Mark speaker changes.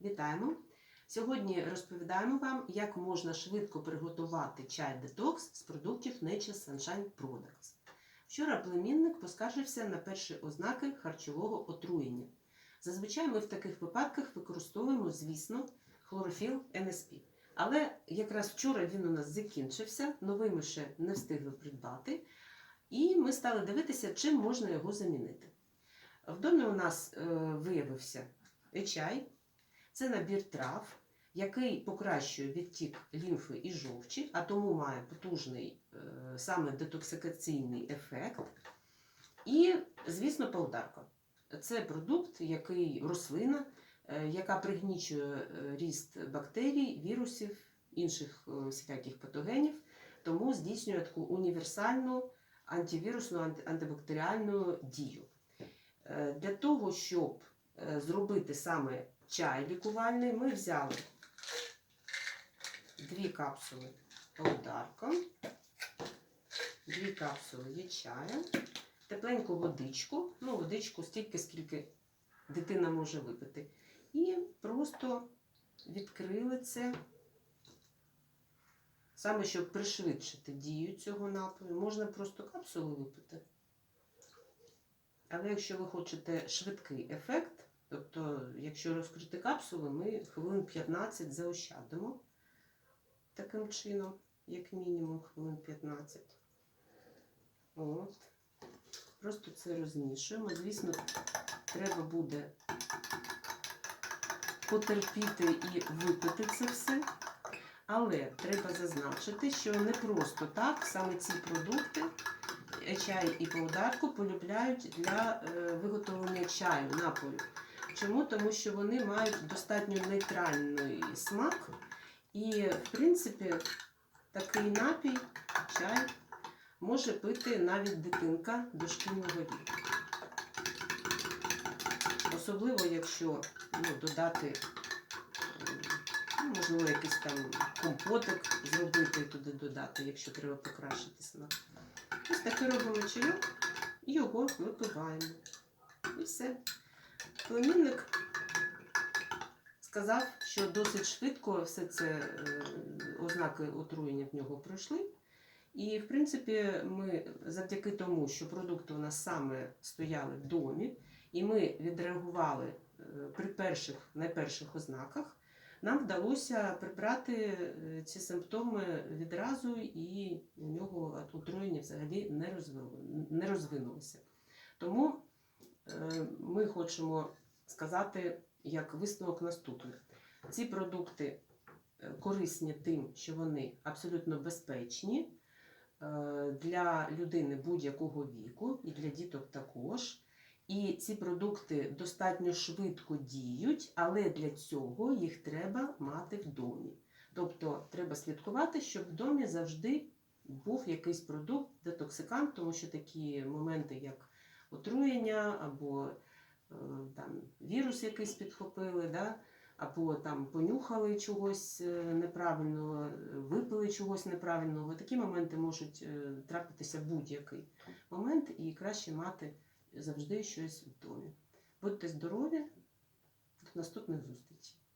Speaker 1: Вітаємо! Сьогодні розповідаємо вам, як можна швидко приготувати чай детокс з продуктів Nature Sunshine Products. Вчора племінник поскаржився на перші ознаки харчового отруєння. Зазвичай ми в таких випадках використовуємо, звісно, хлорофіл НСП. Але якраз вчора він у нас закінчився, новий ми ще не встигли придбати. І ми стали дивитися, чим можна його замінити. В домі у нас е, виявився чай, це набір трав, який покращує відтік лімфи і жовчі, а тому має потужний е, саме детоксикаційний ефект. І, звісно, паударка. Це продукт, який рослина, е, яка пригнічує е, ріст бактерій, вірусів, інших всяких патогенів, тому здійснює таку універсальну антивірусну антибактеріальну дію. Для того, щоб зробити саме чай лікувальний, ми взяли дві капсули паударка, дві капсули є чая, тепленьку водичку, ну, водичку стільки, скільки дитина може випити. І просто відкрили це, саме щоб пришвидшити дію цього напою. Можна просто капсулу випити. Але якщо ви хочете швидкий ефект, тобто, якщо розкрити капсулу, ми хвилин 15 заощадимо таким чином, як мінімум хвилин 15. От. Просто це розмішуємо. Звісно, треба буде потерпіти і випити це все. Але треба зазначити, що не просто так саме ці продукти чай і паударку полюбляють для е, виготовлення чаю, напою. Чому? Тому що вони мають достатньо нейтральний смак. І, в принципі, такий напій, чай може пити навіть дитинка дошкільного віку. Особливо, якщо ну, додати, ну, можливо, якийсь там компотик зробити і туди додати, якщо треба покращити смак. Ось такий робимо чайок і його випиваємо. І все. Племінник сказав, що досить швидко все це е, ознаки отруєння в нього пройшли. І, в принципі, ми завдяки тому, що продукти у нас саме стояли в домі, і ми відреагували е, при перших найперших ознаках, нам вдалося прибрати е, ці симптоми відразу, і у нього отруєння взагалі не, розвинулося. Тому ми хочемо сказати як висновок наступний. Ці продукти е, корисні тим, що вони абсолютно безпечні е, для людини будь-якого віку і для діток також. І ці продукти достатньо швидко діють, але для цього їх треба мати в домі. Тобто треба слідкувати, щоб в домі завжди був якийсь продукт детоксикант, тому що такі моменти, як отруєння або е, там, вірус якийсь підхопили, да? або там понюхали чогось е, неправильного, випили чогось неправильного. Такі моменти можуть е, трапитися будь-який момент, і краще мати завжди щось в домі. Будьте здорові, до наступних зустрічей!